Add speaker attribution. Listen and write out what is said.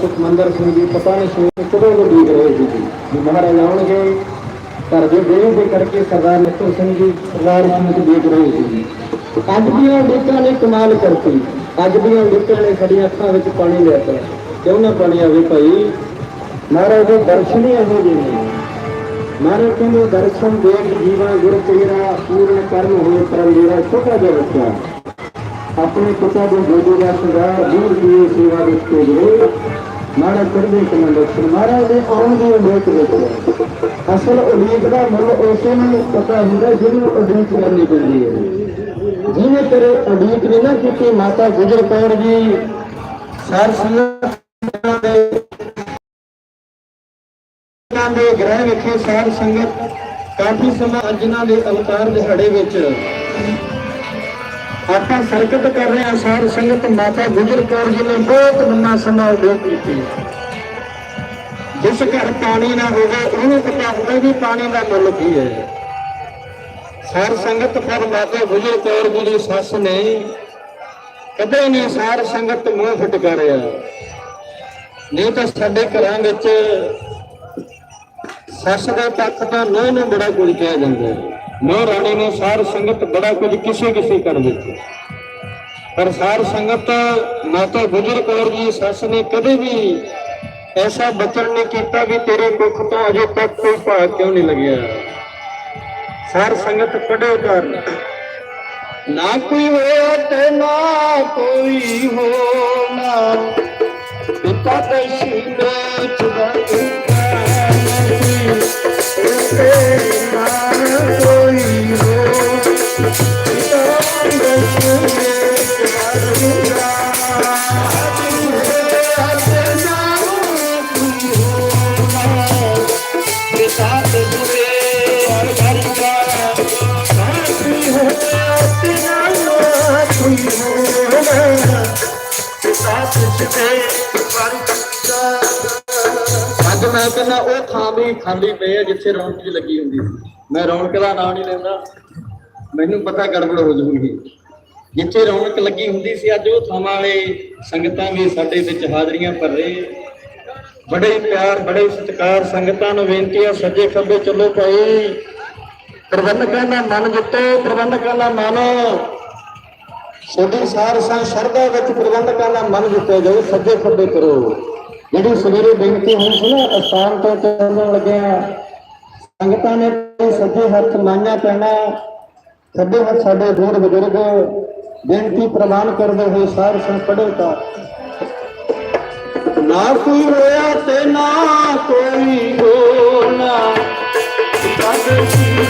Speaker 1: ਸੁਖਮੰਦਰ ਸਿੰਘ ਜੀ ਪਤਾ ਨਹੀਂ ਸੀ ਕਦੋਂ ਨੂੰ ਉਡੀਕ ਰਹੇ ਸੀ ਜੀ ਮਹਾਰਾਜ ਆਉਣਗੇ ਘਰ ਦੇ ਦੇਵੀ ਦੇ ਕਰਕੇ ਸਰਦਾਰ ਨਿੱਤੂ ਸਿੰਘ ਜੀ ਸਰਦਾਰ ਸਿੰਘ ਜੀ ਦੇਖ ਰਹੇ ਸੀ ਜੀ ਅੱਜ ਦੀਆਂ ਉਡੀਕਾਂ ਨੇ ਕਮਾਲ ਕਰਤੀ। ਅੱਜ ਦੀਆਂ ਉਡੀਕਾਂ ਨੇ ਸਾਡੀਆਂ ਅੱਖਾਂ ਵਿੱਚ ਪਾਣੀ ਲੈ ਤਾ। ਕਿਉਂ ਨਾ ਪਾਣੀ ਆਵੇ ਭਾਈ? ਮਹਾਰਾਜ ਦੇ ਦਰਸ਼ਨ ਹੀ ਇਹੋ ਜਿਹੇ ਨੇ। ਮਹਾਰਾਜ ਕਹਿੰਦੇ, ਦਰਸ਼ਨ ਦੇਖ ਜੀਵਾ ਗੁਰ ਤੇਰਾ, ਪੂਰਨ ਕਰਮ ਹੋਏ ਪਰਮ ਮੇਰਾ। ਛੋਟਾ ਜਿਹਾ ਬੱਚਾ। ਆਪਣੇ ਪਿਤਾ ਦੇ ਗੋਦੀ ਦਾ ਸਰਦਾਰ ਦੂਰ ਦੀ ਸੇਵਾ ਵਿੱਚ ਭੇਜੇ ਮਾੜਾ ਕਰਦੇ ਕਮੰਡਰ ਮਹਾਰਾਜ ਦੇ ਆਉਣ ਦੀ ਉਡੀਕ ਵਿੱਚ ਅਸਲ ਉਡੀਕ ਦਾ ਮੁੱਲ ਉਸੇ ਨੂੰ ਪਤਾ ਹੁੰਦਾ ਜਿਹਨੂੰ ਉਡੀਕ ਕਰਨੀ ਪੈਂਦੀ ਹੈ। ਜਿਹਨੇ ਤੇਰੇ ਉਡੀਕ ਨਹੀਂ ਨਾ ਕੀਤੀ, ਮਾਤਾ ਗੁਜਰ ਕੌਰ ਜੀ ਸਾਰ ਸੰਗਤਾਂ ਦੇ ਸੰਗਤਾਂ ਦੇ ਗ੍ਰਹਿ ਵਿਖੇ ਸਾਰ ਸੰਗਤ ਕਾਫੀ ਸਮਾਂ ਅੰਜਨਾ ਦੇ ਅਵਤਾਰ ਦਿਹਾੜੇ ਵਿੱਚ ਆਪਾਂ ਸਰਕਟ ਕਰ ਰਹੇ ਹਾਂ। ਸਾਰ ਸੰਗਤ ਮਾਤਾ ਗੁਜਰ ਕੌਰ ਜੀ ਨੇ ਬਹੁਤ ਲੰਮਾ ਸਮਾਂ ਉਡੀਕ ਕੀਤੀ ਜਿਸ ਘਰ ਪਾਣੀ ਨਾ ਹੋਵੇ, ਉਹਨੂੰ ਪਤਾ ਹੋਵੇ ਵੀ ਪਾਣੀ ਦਾ ਮੁੱਲ ਕੀ ਹੈ। ਸਾਰ ਸੰਗਤ ਪਰ ਮਾਤਾ ਗੁਜਰ ਕੌਰ ਜੀ ਦੀ ਸੱਸ ਨੇ ਕਦੇ ਨਹੀਂ ਸਾਰ ਸੰਗਤ ਮੂੰਹ ਫਟਕਾਰਿਆ ਨਹੀਂ ਤਾਂ ਸਾਡੇ ਘਰਾਂ ਵਿੱਚ ਸੱਸ ਦੇ ਪੱਖ ਤੋਂ ਨੂੰਹ ਨੂੰ ਬੜਾ ਕੁਝ ਕਿਹਾ ਜਾਂਦਾ ਨੂੰਹ ਰਾਣੀ ਨੂੰ ਸਾਰ ਸੰਗਤ ਬੜਾ ਕੁਝ ਕਿਸੇ ਕਿਸੇ ਕਰ ਦਿੱਤੀ ਪਰ ਸਾਰ ਸੰਗਤ ਮਾਤਾ ਗੁਜਰ ਕੌਰ ਜੀ ਸੱਸ ਨੇ ਕਦੇ ਵੀ ਐਸਾ ਬਚਨ ਨਹੀਂ ਕੀਤਾ ਵੀ ਤੇਰੇ ਮੁਖ ਤੋਂ ਅਜੇ ਤੱਕ ਕੋਈ ਭਾਗ ਕਿਉਂ ਨਹੀਂ ਲੱਗਿਆ। ਸਾਰ ਸੰਗਤ ਪੜਿਓ ਕਰ ਨਾ ਕੋਈ ਹੋਇਆ ਤੇ ਨਾ ਕੋਈ ਹੋਣਾ। ਅੱਜ ਮੈਂ ਕਹਿੰਦਾ ਉਹ ਥਾਂ ਵੀ ਖਾਲੀ ਪਈ ਹੈ ਜਿੱਥੇ ਰੌਣਕ ਲੱਗੀ ਹੁੰਦੀ ਸੀ। ਮੈਂ ਰੌਣਕ ਦਾ ਨਾਂ ਨਹੀਂ ਲੈਂਦਾ। ਮੈਨੂੰ ਪਤਾ ਗੜਬੜ ਹੋ ਜਾਊਗੀ। ਜਿੱਥੇ ਰੌਣਕ ਲੱਗੀ ਹੁੰਦੀ ਸੀ, ਅੱਜ ਉਹ ਥਾਵਾਂ ਵਾਲੇ ਸੰਗਤਾਂ ਵੀ ਸਾਡੇ ਵਿੱਚ ਹਾਜ਼ਰੀਆਂ ਭਰ ਰਹੇ ਬੜੇ ਪਿਆਰ, ਬੜੇ ਸਤਿਕਾਰ ਸੰਗਤਾਂ ਨੂੰ ਬੇਨਤੀ ਆ, ਸੱਜੇ ਖੱਬੇ ਚੱਲੋ ਭਾਈ। ਪ੍ਰਬੰਧਕਾਂ ਦਾ ਮਨ ਜਿੱਤੋ, ਪ੍ਰਬੰਧਕਾਂ ਦਾ ਮਨ। ਛੋਟੀ ਸਾਰ ਸੰਗ ਸ਼ਰਧਾ ਵਿੱਚ ਪ੍ਰਬੰਧਕਾਂ ਦਾ ਮਨ ਜਿੱਤੇ ਜਾਓ ਸੱਜੇ ਖੱਬੇ ਕਰੋ। ਜਿਹੜੀ ਸਵੇਰੇ ਬੇਨਤੀ ਹੋਈ ਸੀ ਨਾ, ਅਸਥਾਨ ਤੋਂ ਚੱਲਣ ਲੱਗਿਆ, ਸੰਗਤਾਂ ਨੇ ਸੱਜੇ ਹੱਥ ਮਾਨਿਆ ਪੈਣਾ ਖੱਬੇ ਹੱਥ ਸਾਡੇ ਦੂਰ ਬਜ਼ੁਰਗ, ਬੇਨਤੀ ਪ੍ਰਵਾਨ ਕਰਦੇ ਹੋਏ ਸਾਰ ਸੰਗ ਪੜ੍ਹੋ ਤਾਂ। ਨਾ ਕੋਈ ਹੋਇਆ ਤੇ ਨਾ ਕੋਈ ਹੋਣਾ ਕਦ